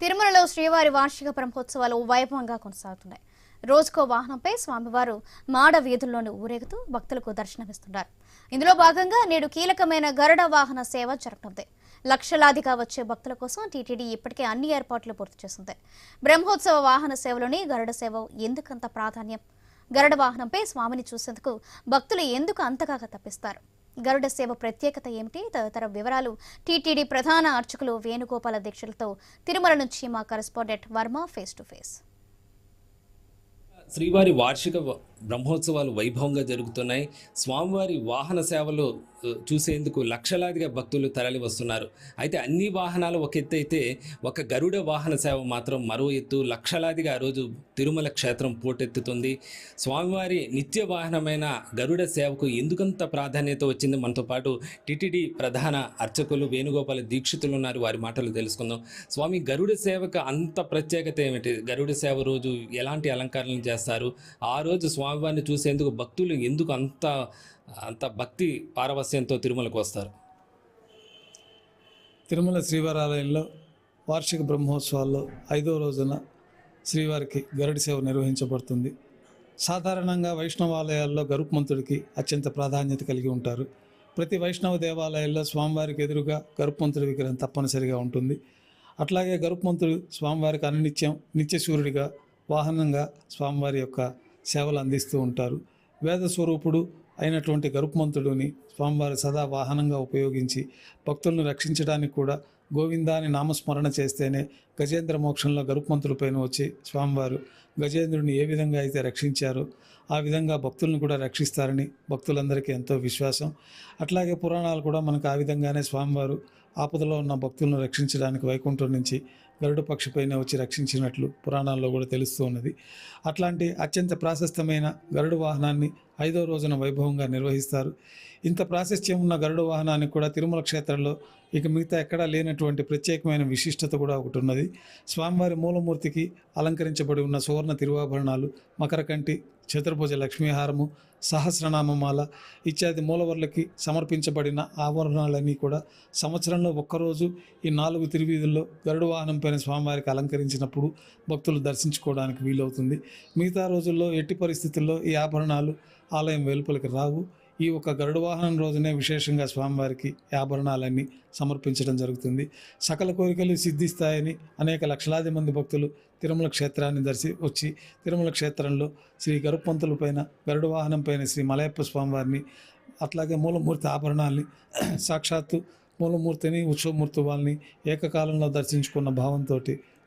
తిరుమలలో శ్రీవారి వార్షిక బ్రహ్మోత్సవాలు వైభవంగా కొనసాగుతున్నాయి. రోజుకో వాహనంపై స్వామివారు మాడ వీధుల్లోని ఊరేగుతూ భక్తులకు దర్శనమిస్తున్నారు. ఇందులో భాగంగా నేడు కీలకమైన గరుడ వాహన సేవ జరగనుంది. లక్షలాదిగా వచ్చే భక్తుల కోసం టీటీడీ ఇప్పటికే అన్ని ఏర్పాట్లు పూర్తి చేసింది. బ్రహ్మోత్సవ వాహన సేవలోని గరుడ సేవ ఎందుకంత ప్రాధాన్యం? గరుడ వాహనంపై స్వామిని చూసేందుకు భక్తులు ఎందుకు అంతగా తప్పిస్తారు గరుడ సేవ ప్రత్యేకత ఏమిటి? తదితర వివరాలు టీటీడీ ప్రధాన అర్చకులు వేణుగోపాల దీక్షలతో తిరుమల నుంచి మా correspondent Varma face to face. శ్రీవారి వార్షిక బ్రహ్మోత్సవాలు వైభవంగా జరుగుతున్నాయి. స్వామివారి వాహన సేవలు చూసేందుకు లక్షలాదిగా భక్తులు తరలి వస్తున్నారు. అయితే అన్ని వాహనాలు ఒక ఎత్తు అయితే ఒక గరుడ వాహన సేవ మాత్రం మరో ఎత్తు లక్షలాదిగా ఆ రోజు తిరుమల క్షేత్రం పోటెత్తుతుంది. స్వామివారి నిత్య వాహనమైన గరుడ సేవకు ఎందుకంత ప్రాధాన్యత వచ్చింది మనతో పాటు టిటిడి ప్రధాన అర్చకులు వేణుగోపాల దీక్షితులు ఉన్నారు. వారి మాటలు తెలుసుకుందాం. స్వామి గరుడ సేవకు అంత ప్రత్యేకత ఏమిటి? గరుడ సేవ రోజు ఎలాంటి అలంకరణలు చేస్తారు? ఆ రోజు స్వామివారిని చూసేందుకు భక్తులు ఎందుకు అంత అంత భక్తి పారవస్యంతో తిరుమలకు వస్తారు. తిరుమల శ్రీవారాలయంలో వార్షిక బ్రహ్మోత్సవాల్లో ఐదో రోజున శ్రీవారికి గరుడి సేవ నిర్వహించబడుతుంది. సాధారణంగా వైష్ణవాలయాల్లో గరుత్మంతుడికి అత్యంత ప్రాధాన్యత కలిగి ఉంటారు. ప్రతి వైష్ణవ దేవాలయాల్లో స్వామివారికి ఎదురుగా గరుత్మంతుడి విగ్రహం తప్పనిసరిగా ఉంటుంది. అట్లాగే గరుత్మంతుడు స్వామివారికి అనునిత్యం నిత్య సూర్యుడిగా వాహనంగా స్వామివారి యొక్క సేవలు అందిస్తూ ఉంటారు. వేద స్వరూపుడు అయినటువంటి గరుత్మంతుడిని స్వామివారి సదా వాహనంగా ఉపయోగించి భక్తులను రక్షించడానికి కూడా గోవిందాని నామస్మరణ చేస్తేనే గజేంద్ర మోక్షంలో గరుపుమంతుల పైన వచ్చి స్వామివారు గజేంద్రుని ఏ విధంగా అయితే రక్షించారో ఆ విధంగా భక్తులను కూడా రక్షిస్తారని భక్తులందరికీ ఎంతో విశ్వాసం. అట్లాగే పురాణాలు కూడా మనకు ఆ విధంగానే స్వామివారు ఆపదలో ఉన్న భక్తులను రక్షించడానికి వైకుంఠం నుంచి గరుడ పక్షిపైన వచ్చి రక్షించినట్లు పురాణాల్లో కూడా తెలుస్తూ ఉన్నది. అట్లాంటి అత్యంత ప్రాశస్తమైన గరుడ వాహనాన్ని ఐదో రోజున వైభవంగా నిర్వహిస్తారు. ఇంత ప్రాశస్త్యం ఉన్న గరుడ వాహనానికి కూడా తిరుమల క్షేత్రంలో ఇక మిగతా ఎక్కడా లేనటువంటి ప్రత్యేకమైన విశిష్టత కూడా ఒకటి ఉన్నది స్వామివారి మూలమూర్తికి అలంకరించబడి ఉన్న సువర్ణ తిరువాభరణాలు మకరకంటి చతుర్భుజ లక్ష్మీహారము సహస్రనామమాల ఇత్యాది మూలవర్లకి సమర్పించబడిన ఆభరణాలన్నీ కూడా సంవత్సరంలో ఒక్కరోజు ఈ నాలుగు తిరువీధుల్లో గరుడ వాహనం పైన స్వామివారికి అలంకరించినప్పుడు భక్తులు దర్శించుకోవడానికి వీలవుతుంది. మిగతా రోజుల్లో ఎట్టి పరిస్థితుల్లో ఈ ఆభరణాలు ఆలయం వెలుపలికి రావు. ఈ ఒక గరుడ వాహనం రోజునే విశేషంగా స్వామివారికి ఈ ఆభరణాలన్నీ సమర్పించడం జరుగుతుంది. సకల కోరికలు సిద్ధిస్తాయని అనేక లక్షలాది మంది భక్తులు తిరుమల క్షేత్రాన్ని దర్శి వచ్చి తిరుమల క్షేత్రంలో శ్రీ గరుపంతుల పైన గరుడ వాహనం పైన శ్రీ మలయప్ప స్వామివారిని అట్లాగే మూలమూర్తి ఆభరణాల్ని సాక్షాత్తు మూలమూర్తిని ఉత్సవమూర్తి వాళ్ళని ఏకకాలంలో దర్శించుకున్న భావంతో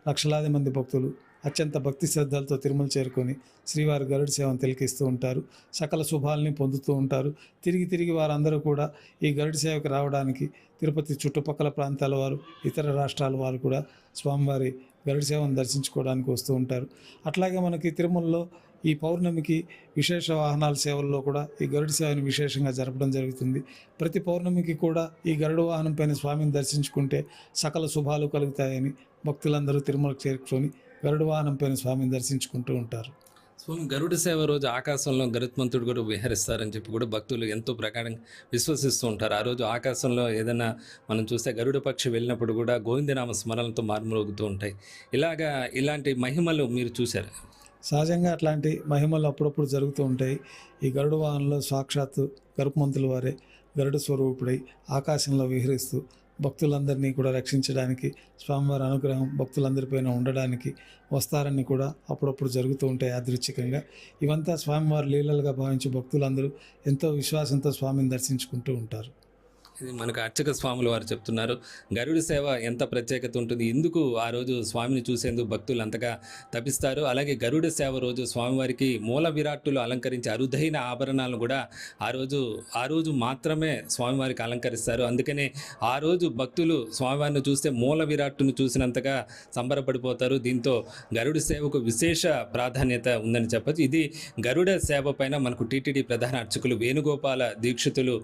లక్షలాది మంది భక్తులు అత్యంత భక్తి శ్రద్ధలతో తిరుమల చేరుకొని శ్రీవారి గరుడ సేవను తిలకిస్తూ ఉంటారు. సకల శుభాలని పొందుతూ ఉంటారు. తిరిగి తిరిగి వారందరూ కూడా ఈ గరుడ సేవకు రావడానికి తిరుపతి చుట్టుపక్కల ప్రాంతాల వారు ఇతర రాష్ట్రాల వారు కూడా స్వామివారి గరుడ సేవను దర్శించుకోవడానికి వస్తూ ఉంటారు. అట్లాగే మనకి తిరుమలలో ఈ పౌర్ణమికి విశేష వాహనాల సేవల్లో కూడా ఈ గరుడ సేవను విశేషంగా జరపడం జరుగుతుంది. ప్రతి పౌర్ణమికి కూడా ఈ గరుడ వాహనం పైన స్వామిని దర్శించుకుంటే సకల శుభాలు కలుగుతాయని భక్తులందరూ తిరుమలకు చేరుకొని గరుడ వాహనం పైన స్వామిని దర్శించుకుంటూ ఉంటారు. స్వామి గరుడ సేవ రోజు ఆకాశంలో గరుత్మంతుడు కూడా విహరిస్తారని చెప్పి కూడా భక్తులు ఎంతో ప్రకారంగా విశ్వసిస్తూ ఉంటారు. ఆ రోజు ఆకాశంలో ఏదైనా మనం చూస్తే గరుడ పక్షి వెళ్ళినప్పుడు కూడా గోవిందనామ స్మరణలతో మార్మోగుతూ ఉంటాయి. ఇలాగా ఇలాంటి మహిమలు మీరు చూశారు? సహజంగా అట్లాంటి మహిమలు అప్పుడప్పుడు జరుగుతూ ఉంటాయి. ఈ గరుడ వాహనంలో సాక్షాత్తు గరుపుమంతుల వారే గరుడ స్వరూపుడై ఆకాశంలో విహరిస్తూ భక్తులందరినీ కూడా రక్షించడానికి స్వామివారి అనుగ్రహం భక్తులందరిపైన ఉండడానికి వస్తారని కూడా అప్పుడప్పుడు జరుగుతూ ఉంటాయి యాదృచ్ఛికంగా. ఇవంతా స్వామివారి లీలలుగా భావించి భక్తులందరూ ఎంతో విశ్వాసంతో స్వామిని దర్శించుకుంటూ ఉంటారు. ఇది మనకు అర్చక స్వాములు వారు చెప్తున్నారు. గరుడ సేవ ఎంత ప్రత్యేకత ఉంటుంది? ఎందుకు ఆ రోజు స్వామిని చూసేందుకు భక్తులు అంతగా తపిస్తారు? అలాగే గరుడ సేవ రోజు స్వామివారికి మూల విరాట్టులు అలంకరించి అరుదైన ఆభరణాలను కూడా ఆ రోజు ఆ రోజు మాత్రమే స్వామివారికి అలంకరిస్తారు. అందుకనే ఆ రోజు భక్తులు స్వామివారిని చూస్తే మూల విరాట్టును చూసినంతగా సంబరపడిపోతారు. దీంతో గరుడ సేవకు విశేష ప్రాధాన్యత ఉందని చెప్పచ్చు. ఇది గరుడ సేవ పైన మనకు టీటీడీ ప్రధాన అర్చకులు వేణుగోపాల దీక్షితులు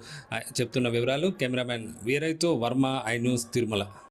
చెప్తున్న వివరాలు. కెమెరామెన్ వీరైతో వర్మ ఐ న్యూస్ తిరుమల